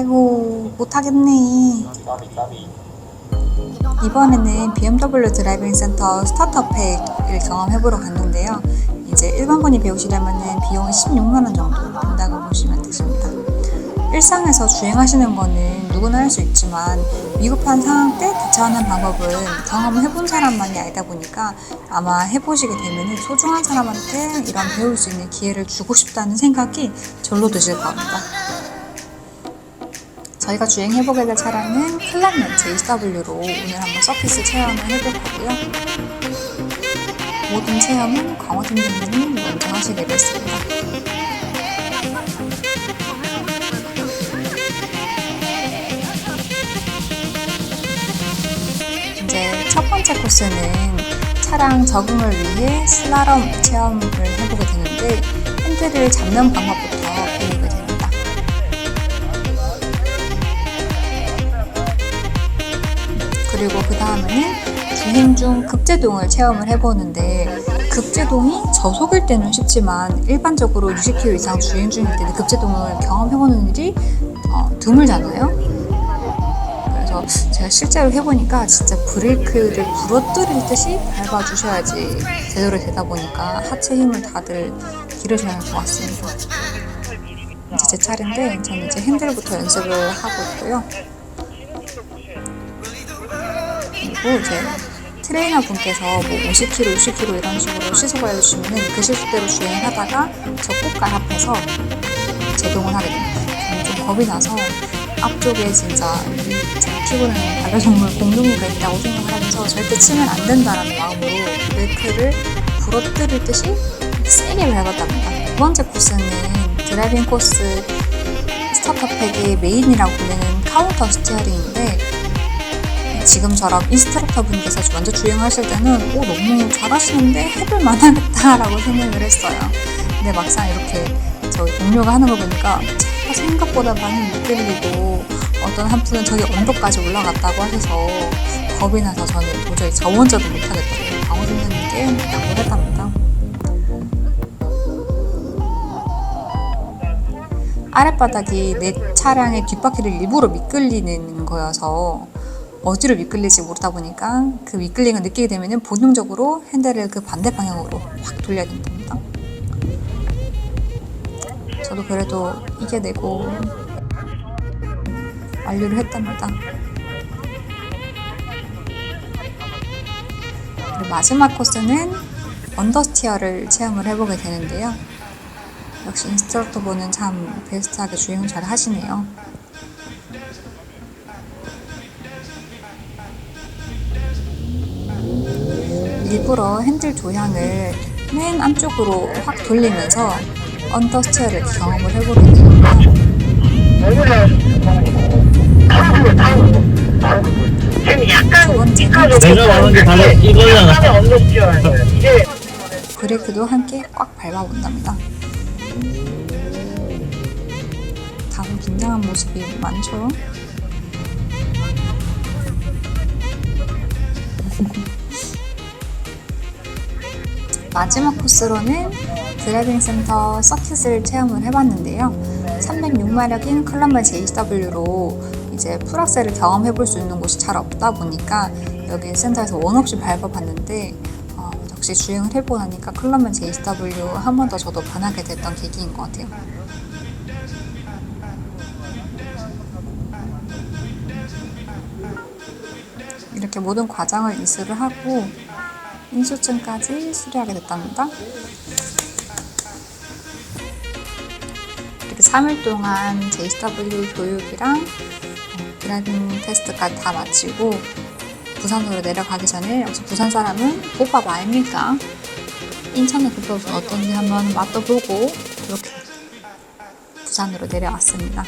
아이고 못하겠네. 이번에는 BMW 드라이빙 센터 스타터 팩을 경험해보러 갔는데요. 이제 일반분이 배우시려면 비용이 16만원 정도 든다고 보시면 되십니다. 일상에서 주행하시는 거는 누구나 할 수 있지만 위급한 상황 때 대처하는 방법은 경험을 해본 사람만이 알다 보니까 아마 해보시게 되면 소중한 사람한테 이런 배울 수 있는 기회를 주고 싶다는 생각이 절로 드실 겁니다. 저희가 주행해보게 될 차량은 클라멘 JW로 오늘 한번 서피스 체험을 해볼 거고요. 모든 체험은 광어 팀장님이 먼저 하시게 됐습니다. 이제 첫 번째 코스는 차량 적응을 위해 슬라럼 체험을 해보게 되는데 핸들을 잡는 방법부터 그리고 그 다음에는 주행 중 급제동을 체험을 해보는데 급제동이 저속일 때는 쉽지만 일반적으로 60km 이상 주행 중일 때는 급제동을 경험해보는 일이 어, 드물잖아요. 그래서 제가 실제로 해보니까 진짜 브레이크를 부러뜨릴 듯이 밟아주셔야지 제대로 되다 보니까 하체 힘을 다들 기르셔야 할 것 같습니다. 이제 제 차례인데 저는 이제 핸들부터 연습을 하고 있고요. 그리고 이제 트레이너 분께서 뭐 50km, 60km 이런 식으로 시속을 알려주시면 그 시속대로 주행하다가 저 꽃갈 앞에서 제동을 하게 됩니다. 저는 좀 겁이 나서 앞쪽에 진짜 제 피부는 반려동물 공룡이가 있다고 생각을 하면서 절대 치면 안 된다라는 마음으로 브레이크를 부러뜨릴 듯이 세게 밟았답니다. 두 번째 코스는 드라이빙 코스 스타터팩의 메인이라고 불리는 카운터 스티어링인데 지금처럼 인스트럭터 분께서 먼저 주행하실 때는 오 너무 잘하시는데 해볼 만하겠다라고 생각을 했어요. 근데 막상 이렇게 저희 동료가 하는 거 보니까 차가 생각보다 많이 못 끌리고 어떤 한 분은 저기 언덕까지 올라갔다고 하셔서 겁이 나서 저는 도저히 저 혼자도 못하겠다고 강호준님께 양보를 했답니다. 아랫바닥이 내 차량의 뒷바퀴를 일부러 미끌리는 거여서 어디로 미끌릴지 모르다 보니까 그 미끌림을 느끼게 되면 본능적으로 핸들을 그 반대 방향으로 확 돌려야 된답니다. 저도 그래도 이겨내고 완료를 했답니다. 그리고 마지막 코스는 언더스티어를 체험을 해보게 되는데요. 역시 인스트럭터 분은 참 베스트하게 주행 잘 하시네요. 일부러 핸들 조향을 맨 안쪽으로 확 돌리면서 언더스티어를 경험을. 지금 약간 두 번째는 게 거예요. 이게 브레이크도 함께 꽉 밟아본답니다. 다소 긴장한 모습이 많죠? 마지막 코스로는 드라이빙 센터 서킷을 체험을 해봤는데요. 306마력인 컬럼바 JW로 이제 풀악셀을 경험해 볼 수 있는 곳이 잘 없다 보니까 여기 센터에서 원 없이 밟아봤는데 어, 역시 주행을 해보고 나니까 클럽맨 JW 한 번 더 저도 반하게 됐던 계기인 것 같아요. 이렇게 모든 과정을 이수를 하고 인수증까지 수리하게 됐답니다. 이렇게 3일 동안 JW 교육이랑 어, 드라이빙 테스트까지 다 마치고 부산으로 내려가기 전에 역시 부산 사람은 국밥 아닙니까? 인천의 국밥은 어떤지 한번 맛도 보고 이렇게 부산으로 내려왔습니다.